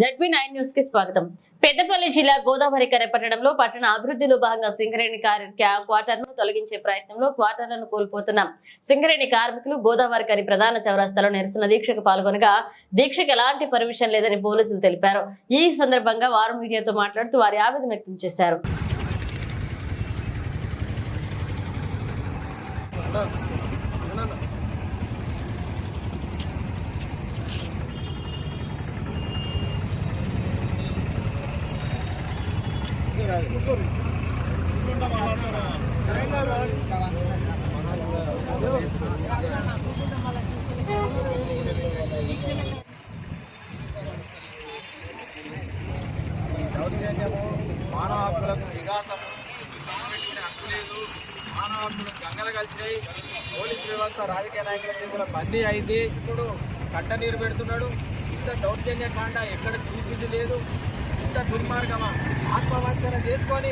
ZB nine న్యూస్కి స్వాగతం. పెద్దపల్లి జిల్లా గోదావరి కర పట్టణంలో పట్టణ అభివృద్ధిలో భాగంగా సింగరేణి క్వార్టర్ను తొలగించే ప్రయత్నంలో క్వార్టర్లను కోల్పోతున్న సింగరేణి కార్మికులు గోదావరి కరి ప్రధాన చౌరస్తాలో నిరసన దీక్షకు పాల్గొనగా దీక్షకు ఎలాంటి పర్మిషన్ లేదని పోలీసులు తెలిపారు. ఈ సందర్భంగా వారు మీడియాతో మాట్లాడుతూ వారి ఆవేదన వ్యక్తం చేశారు. దౌర్జన్యము మానవ హక్కులకు విఘాతము పెట్టుకునే లేదు మానవ హక్కులు గంగలు కలిసినాయి పోలీస్ వ్యవస్థ రాజకీయ నాయకుల చేతుల బందీ అయింది ఇప్పుడు కట్ట నీరు పెడుతున్నాడు. ఇంత దౌర్జన్య కాండ ఎక్కడ చూసింది లేదు. ఎంత దుర్మార్గమా? ఆత్మవంచన చేసుకొని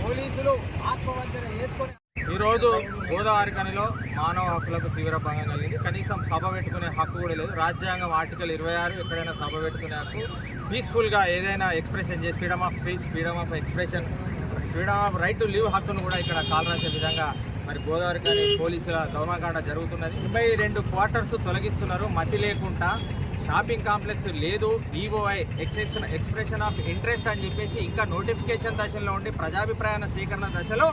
పోలీసులు ఆత్మవంచన చేసుకొని ఈరోజు గోదావరి కనిలో మానవ హక్కులకు తీవ్ర భంగం కలిగింది. కనీసం సభ పెట్టుకునే హక్కు కూడా లేదు. రాజ్యాంగం ఆర్టికల్ ఇరవై ఆరు ఎక్కడైనా సభ పెట్టుకునే హక్కు పీస్ఫుల్గా ఏదైనా ఎక్స్ప్రెషన్ చేసి freedom of speech freedom of expression freedom of right to live హక్కును కూడా ఇక్కడ కాలరాసే విధంగా మరి గోదావరి కానీ పోలీసుల దౌర్మకాండ జరుగుతున్నది. ఇరవై రెండు క్వార్టర్స్ తొలగిస్తున్నారు. మతి లేకుండా షాపింగ్ కాంప్లెక్స్ లేదు EOI expression expression of interest అని చెప్పేసి ఇంకా నోటిఫికేషన్ దశలో ఉండి ప్రజాభిప్రాయ సేకరణ దశలో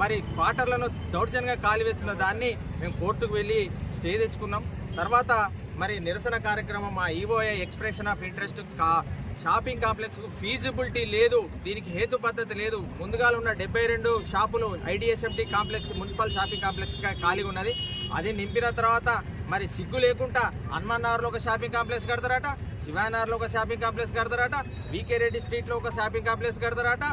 మరి క్వార్టర్లను దౌర్జన్యంగా కాలివేస్తున్న దాన్ని మేము కోర్టుకు వెళ్ళి స్టే తెచ్చుకున్నాం. తర్వాత మరి నిరసన కార్యక్రమం మా ఈఓఐ ఎక్స్ప్రెషన్ ఆఫ్ ఇంట్రెస్ట్ కా షాపింగ్ కాంప్లెక్స్కు ఫీజిబిలిటీ లేదు దీనికి హేతు పద్ధతి లేదు. ముందుగా ఉన్న డెబ్బై రెండు షాపులు ఐడిఎస్ఎఫ్టీ కాంప్లెక్స్ మున్సిపల్ షాపింగ్ కాంప్లెక్స్గా ఖాళీగా ఉన్నది. అది నింపిన తర్వాత మరి సిగ్గు లేకుండా హనుమాన్ నగర్లో ఒక షాపింగ్ కాంప్లెక్స్ కడతారట శివానగర్లో ఒక షాపింగ్ కాంప్లెక్స్ కడతారట వికే రెడ్డి స్ట్రీట్లో ఒక షాపింగ్ కాంప్లెక్స్ కడతారట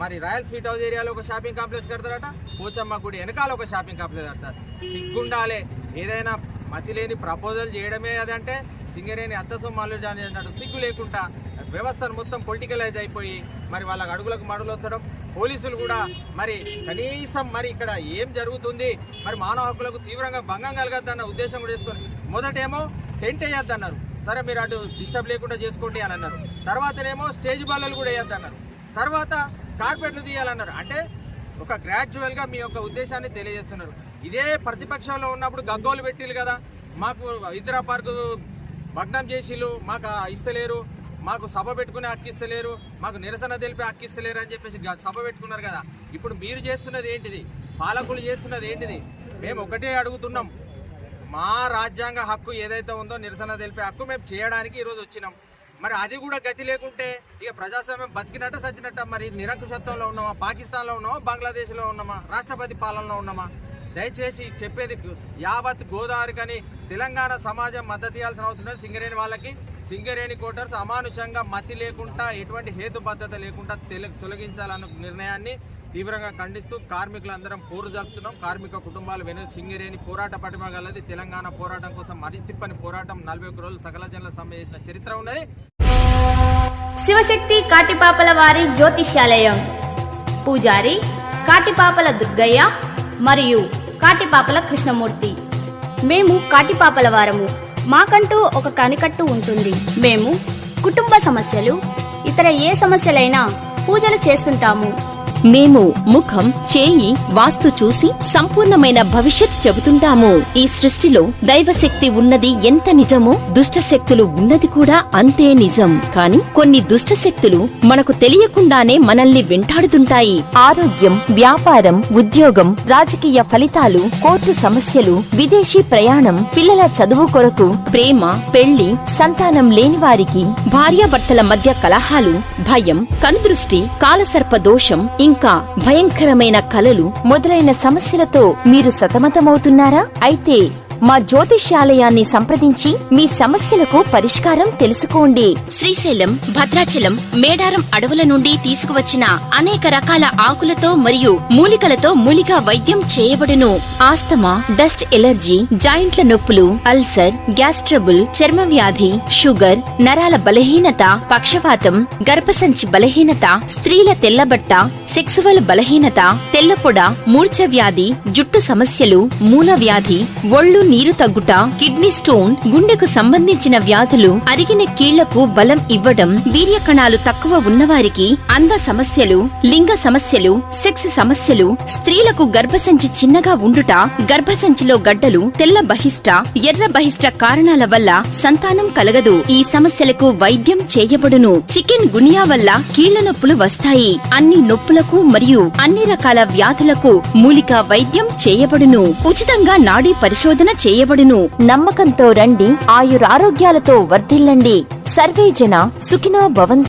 మరి రాయల్ స్వీట్ హౌస్ ఏరియాలో ఒక షాపింగ్ కాంప్లెక్స్ కడతారట పోచమ్మ గుడి వెనకాల ఒక షాపింగ్ కాంప్లెక్స్ కడతారు. సిగ్గుండాలే. ఏదైనా మతి లేని ప్రపోజల్ చేయడమే అదంటే సింగరేణి అత్త జాయిన్ చేసినట్టు సిగ్గు లేకుండా వ్యవస్థను మొత్తం పొలిటికలైజ్ అయిపోయి మరి వాళ్ళకి అడుగులకు మడులు వత్తడం పోలీసులు కూడా మరి కనీసం మరి ఇక్కడ ఏం జరుగుతుంది? మరి మానవ హక్కులకు తీవ్రంగా భంగం కలగద్దన్న ఉద్దేశం కూడా చేసుకొని మొదటేమో టెంట్ వేయొద్దన్నారు. సరే మీరు అటు డిస్టర్బ్ లేకుండా చేసుకోండి అని అన్నారు. తర్వాతనేమో స్టేజ్ బాలలు కూడా వేయొద్దన్నారు. తర్వాత కార్పెట్లు తీయాలన్నారు. అంటే ఒక గ్రాడ్యువల్గా మీ యొక్క ఉద్దేశాన్ని తెలియజేస్తున్నారు. ఇదే ప్రతిపక్షంలో ఉన్నప్పుడు గగ్గోలు పెట్టిల్లు కదా. మాకు ఇందిరా పార్కు భగ్నం చేసిళ్ళు మాకు ఇస్తలేరు. మాకు సభ పెట్టుకునే హక్కు ఇస్తలేరు మాకు నిరసన తెలిపే హక్కు ఇస్తలేరు అని చెప్పేసి సభ పెట్టుకున్నారు కదా. ఇప్పుడు మీరు చేస్తున్నది ఏంటిది? పాలకులు చేస్తున్నది ఏంటిది? మేము ఒకటే అడుగుతున్నాం. మా రాజ్యాంగ హక్కు ఏదైతే ఉందో నిరసన తెలిపే హక్కు మేము చేయడానికి ఈరోజు వచ్చినాం. మరి అది కూడా గతి లేకుంటే ఇక ప్రజాస్వామ్యం బతికినట్ట సచ్చినట్ట మరి నిరంకుశత్వంలో ఉన్నామా? పాకిస్తాన్లో ఉన్నామా? బంగ్లాదేశ్లో ఉన్నామా? రాష్ట్రపతి పాలనలో ఉన్నామా? దయచేసి చెప్పేది యావత్ గోదావరి కానీ తెలంగాణ సమాజం మద్దతు ఇవ్వాల్సిన అవసరం సింగరేణి వాళ్ళకి. సింగరేణి కోటర్స్ అమానుషంగా మతి లేకుండా ఎటువంటి హేతుబద్ధత లేకుండా తెల- తొలగించాలన్న నిర్ణయాన్ని తీవ్రంగా ఖండిస్తూ కార్మికులందరం పోరు జరుపుతున్నాం. కార్మిక కుటుంబాలు వెను సింగరేణి పోరాట పటిమ గలది తెలంగాణ పోరాటం కోసం మరితిప్పని పోరాటం. నలభై ఒక్క రోజులు సకల జనుల సమ్మె చేసిన చరిత్ర ఉన్నది. శివశక్తి కాటిపాపల వారి జ్యోతిష్యాలయం. పూజారి కాటిపాపల దుర్గయ్య మరియు కాటిపాపల కృష్ణమూర్తి. మేము కాటిపాపల వారము. మాకంటూ ఒక కనికట్టు ఉంటుంది. మేము కుటుంబ సమస్యలు ఇతర ఏ సమస్యలైనా పూజలు చేస్తుంటాము. మేము ముఖం చేయి వాస్తు చూసి సంపూర్ణమైన భవిష్యత్ చెబుతుంటాము. ఈ సృష్టిలో దైవశక్తి ఉన్నది ఎంత నిజమో దుష్ట శక్తులు ఉన్నది కూడా అంతే నిజం. కాని కొన్ని దుష్ట శక్తులు మనకు తెలియకుండానే మనల్ని వెంటాడుతుంటాయి. ఆరోగ్యం వ్యాపారం ఉద్యోగం రాజకీయ ఫలితాలు కోర్టు సమస్యలు విదేశీ ప్రయాణం పిల్లల చదువు కొరకు ప్రేమ పెళ్ళి సంతానం లేని వారికి భార్యాభర్తల మధ్య కలహాలు భయం కనుదృష్టి కాలసర్ప దోషం ఇంకా భయంకరమైన కలలు మొదలైన సమస్యలతో మీరు సతమతమవుతున్నారా? అయితే మా జ్యోతిష్యాలయాన్ని సంప్రదించి మీ సమస్యలకు పరిష్కారం తెలుసుకోండి. శ్రీశైలం భద్రాచలం మేడారం అడవుల నుండి తీసుకువచ్చిన అనేక రకాల ఆకులతో మరియు మూలికలతో మూలికా వైద్యం చేయబడును. ఆస్తమా డస్ట్ ఎలర్జీ జాయింట్ల నొప్పులు అల్సర్ గ్యాస్ ట్రబుల్ చర్మ వ్యాధి షుగర్ నరాల బలహీనత పక్షవాతం గర్భసంచి బలహీనత స్త్రీల తెల్లబట్ట సెక్సువల్ బలహీనత తెల్లపొడ మూర్చ వ్యాధి జుట్టు సమస్యలు మూల వ్యాధి ఒళ్ళు నీరు తగ్గుట కిడ్నీ స్టోన్ గుండెకు సంబంధించిన వ్యాధులు అరిగిన కీళ్ళకు బలం ఇవ్వడం వీర్య కణాలు తక్కువ ఉన్నవారికి అంద సమస్యలు లింగ సమస్యలు సెక్స్ సమస్యలు స్త్రీలకు గర్భసంచి చిన్నగా ఉండుట గర్భసంచిలో గడ్డలు తెల్ల బహిష్ట ఎర్ర బహిష్ట కారణాల వల్ల సంతానం కలగదు. ఈ సమస్యలకు వైద్యం చేయబడును. చికెన్ గునియా వల్ల కీళ్ళ నొప్పులు వస్తాయి. అన్ని రోగాలకు మరియు అన్ని రకాల వ్యాధులకు మూలిక వైద్యం చేయబడును. ఉచితంగా నాడీ పరిశోధన చేయబడును. నమ్మకంతో రండి ఆయురారోగ్యాలతో వర్ధిల్లండి. సర్వే జన సుఖినో భవంతు.